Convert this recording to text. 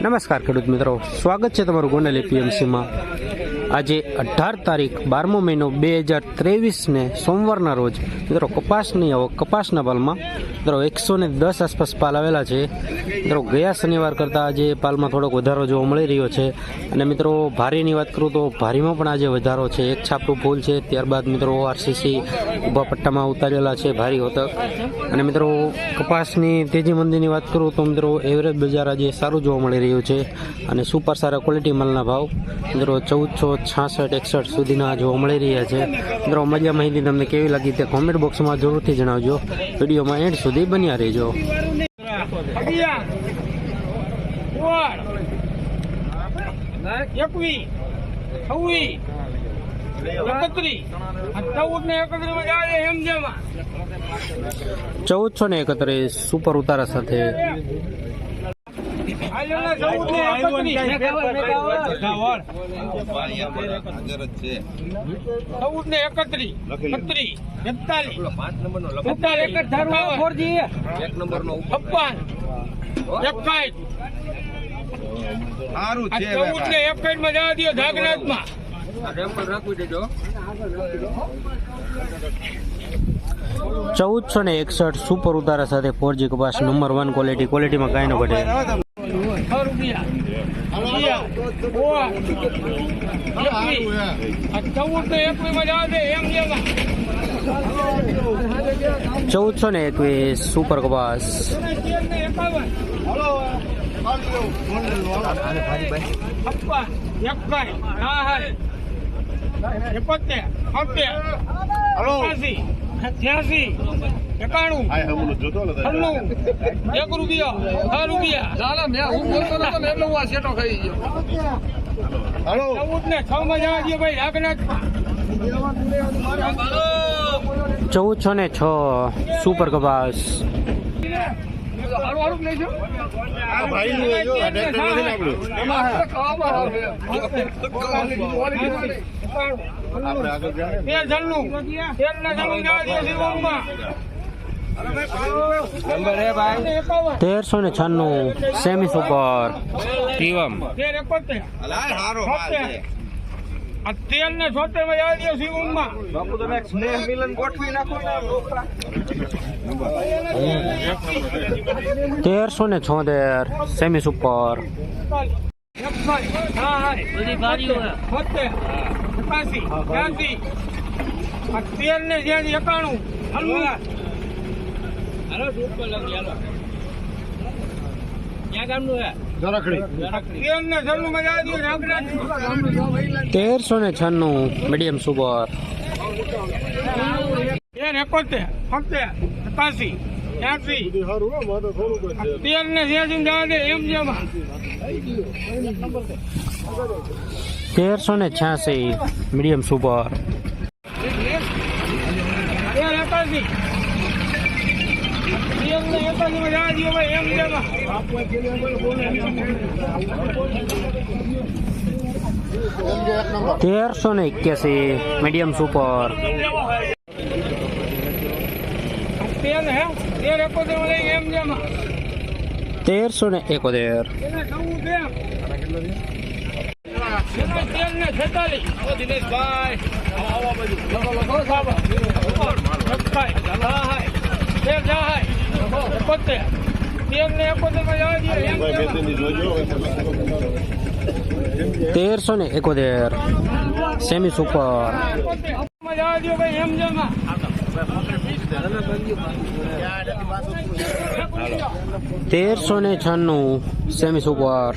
નમસ્કાર ખેડૂત મિત્રો. સ્વાગત છે તમારું ગોંડલ એપીએમસીમાં. આજે અઢાર તારીખ, બારમો મહિનો, બે હજાર ત્રેવીસને સોમવારના રોજ, મિત્રો, કપાસની આવક, કપાસના પાલમાં મિત્રો, એકસો ને દસ આસપાસ પાલ આવેલા છે. મિત્રો, ગયા શનિવાર કરતાં આજે પાલમાં થોડોક વધારો જોવા મળી રહ્યો છે. અને મિત્રો, ભારીની વાત કરું તો ભારીમાં પણ આજે વધારો છે. એક છાપરું ફૂલ છે, ત્યારબાદ મિત્રો આરસીસી ઊભા પટ્ટામાં ઉતારેલા છે ભારી હોતક. અને મિત્રો, કપાસની તેજી મંદીની વાત કરું તો મિત્રો, એવરેજ બજાર આજે સારું જોવા મળી રહ્યું છે. અને સુપર સારા ક્વોલિટી માલના ભાવ મિત્રો, ચૌદસો છાસઠ એકસઠ સુધીના જોવા મળી રહ્યા છે. મિત્રો, મજા માહિતી તમને કેવી લાગી તે કોમેન્ટ બોક્સમાં જરૂરથી જણાવજો. વિડીયોમાં એન્ડ સુધી બન્યા રહેજો. એકવીસ છવ્વીસ ચૌદસો ને એકત્રીસ સુપર ઉતારા સાથે ચૌદ ને એકત્રીસ. ચૌદ ને એકત્રીસ. એકત્રીસ એકતાલીસ એકતાલીસ છપ્પન. એકાઈઠ સારું છે ચૌદ ને એકાઈઠમાં જવા દો જાગનાથમાં ચૌદસો ને એકસઠ સુપર ઉતારા સાથે ફોરજી કપાસ નંબર વન ક્વોલિટી ક્વોલિટીમાં કાંઈ ન ઘટે. છ રૂપિયા અગિયાર, સોળ, એકવીસ. આ ચૌદ ને એકવીસ સુપર કપાસ. દે એમ જેમાં ચૌદસો છ ચૌદ ને છ માં જવા દે ભાઈ આગળ ચૌદસો ને છ. સુપર કપાસ. તેર જાય તેર ને છન્નું જવા એકાવન તેરસો ને છન્નું સેમી સુપર ટીવમ. તેર એકોતેર. ને છોતેર. માં જવા દે શિવમમાં બાપુ તમે સ્નેહ મિલન ગોઠવી નાખો તેરસો ને છોતેર સેમી સુપર બધી જ્યાંથી એકાણું. તેરસો ને છન્નું મીડિયમ સુપર તેર એકોતેર ને જવા દે એમ જેમાં તેરસો ને છ્યાસી મીડિયમ સુપર તેર એકાસી તેરસો ને એક્યાસી મીડિયમ સુપર તેર હે તેર એકોતેર માં લઈ એમ જેમાં તેરસો ને એકોતેર એને થવું છે એના તેર ને છેતાલીસ દિનેશભાઈ એકોતેર તેર ને એકોતેરમાં જવા દે તેરસો ને એકોતેર. Semi super. જવા દે ભાઈ એમ જેમાં તેરસો ને છન્નું. Semi super.